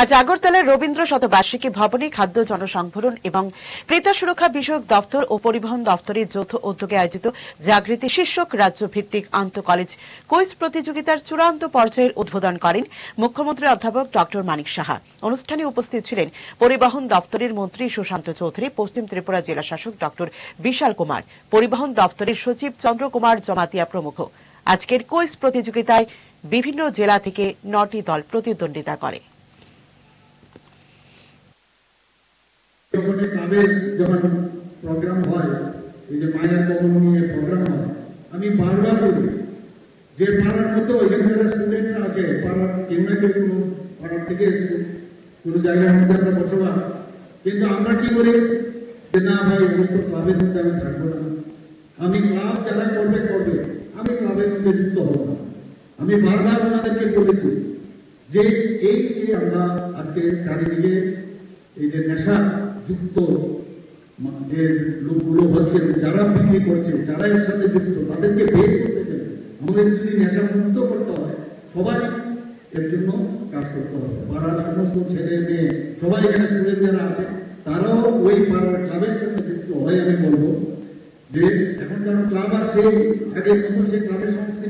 আজ আগরতলার রবীন্দ্র শতবার্ষিকী ভবনে খাদ্য জনসংভরণ এবং ক্রেতা সুরক্ষা বিষয়ক দপ্তর ও পরিবহন দপ্তরের যৌথ উদ্যোগে আয়োজিত জাগৃতি শীর্ষক রাজ্য ভিত্তিক আন্ত কলেজ কুইজ প্রতিযোগিতার চূড়ান্ত পর্যায়ের উদ্বোধন করেন মুখ্যমন্ত্রী অধ্যাপক ডক্টর মানিক সাহা। অনুষ্ঠানে উপস্থিত ছিলেন পরিবহন দপ্তরের মন্ত্রী সুশান্ত চৌধুরী, পশ্চিম ত্রিপুরা জেলা শাসক ডক্টর বিশাল কুমার, পরিবহন দপ্তরের সচিব চন্দ্রকুমার জমাতিয়া প্রমুখ। আজকের কুইজ প্রতিযোগিতায় বিভিন্ন জেলা থেকে নটি দল প্রতিদ্বন্দ্বিতা করে। এই ক্লাবের যখন প্রোগ্রাম হয়, এই যে মায়ের কবর নিয়ে প্রোগ্রাম হয়, আমি বারবার বলি, যে পাড়ার মতো এখানে যারা স্টুডেন্টরা আছে, পাড়ার কেউ না কেউ কোনো, পাড়ার থেকে এসছে, কোনো জায়গার মধ্যে আমরা বসবাস, কিন্তু আমরা কি করি? যে না ভাই, আমি তো ক্লাবের মধ্যে আমি থাকব না। আমি ক্লাব যারা করবে করবে। আমি ক্লাবের মধ্যে যুক্ত হব না। আমি বারবার ওনাদেরকে বলেছি, যে এই যে আমরা আজকে চারিদিকে এই যে নেশা যুক্ত যে লোকগুলো হচ্ছে যারা বিক্রি করছে, যারা এর সাথে যুক্ত, তাদেরকে বের করতে চাই আমাদের যদি নেশা মুক্ত করতে হয়, সবাই এর জন্য কাজ করতে হবে। পাড়ার সমস্ত ছেলে মেয়ে, সবাই এখানে স্টুডেন্ট যারা আছে, তারাও ওই পাড়ার ক্লাবের সাথে যুক্ত হয়, আমি বলব। যে এখনকার ক্লাব আর সেই আগের মতো সেই ক্লাবের নেই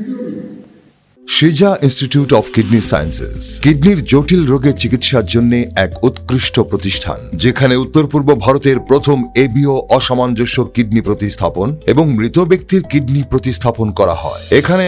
সিজা ইনস্টিটিউট অফ কিডনি সায়েন্সেস। কিডনির জটিল রোগের চিকিৎসার জন্য এক উৎকৃষ্ট প্রতিষ্ঠান, যেখানে উত্তর পূর্ব ভারতের প্রথম এবিও অসামঞ্জস্য কিডনি প্রতিস্থাপন এবং মৃত ব্যক্তির কিডনি প্রতিস্থাপন করা হয়। এখানে